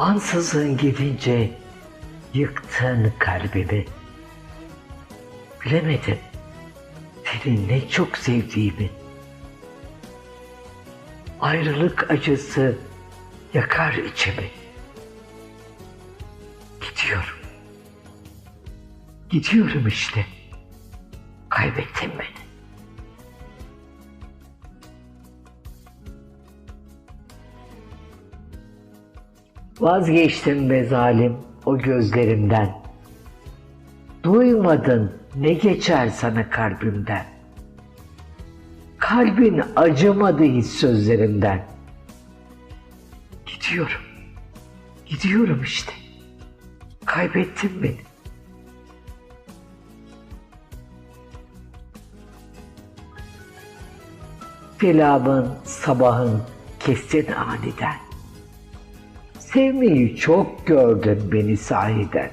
Ansızın gidince yıktın kalbimi. Bilemedim seni ne çok sevdiğimi. Ayrılık acısı yakar içimi. Gidiyorum. Gidiyorum işte. Kaybettin beni. Vazgeçtim be zalim o gözlerimden. Duymadın ne geçer sana kalbimden. Kalbin acımadı hiç sözlerimden. Gidiyorum. Gidiyorum işte. Kaybettin beni. Selamın, sabahın kestin aniden. Sevmeyi çok gördün beni sahiden.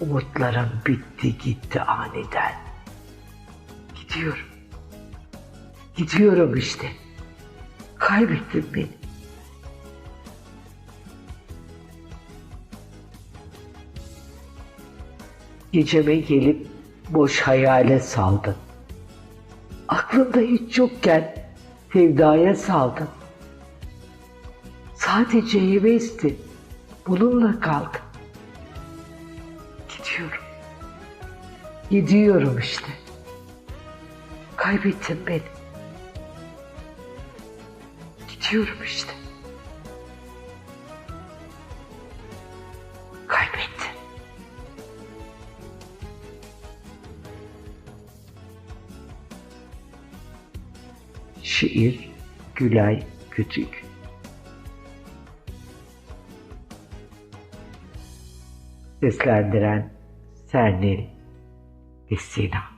Umutlarım bitti gitti aniden. Gidiyorum. Gidiyorum işte. Kaybettin beni. Geceme gelip boş hayale saldın. Aklımda hiç yokken sevdaya saldın. Sadece hevesti. Bununla kaldım. Gidiyorum. Gidiyorum işte. Kaybettin beni. Gidiyorum işte. Kaybettin. Şiir Gülay Kütük seslendiren Sernil Desina.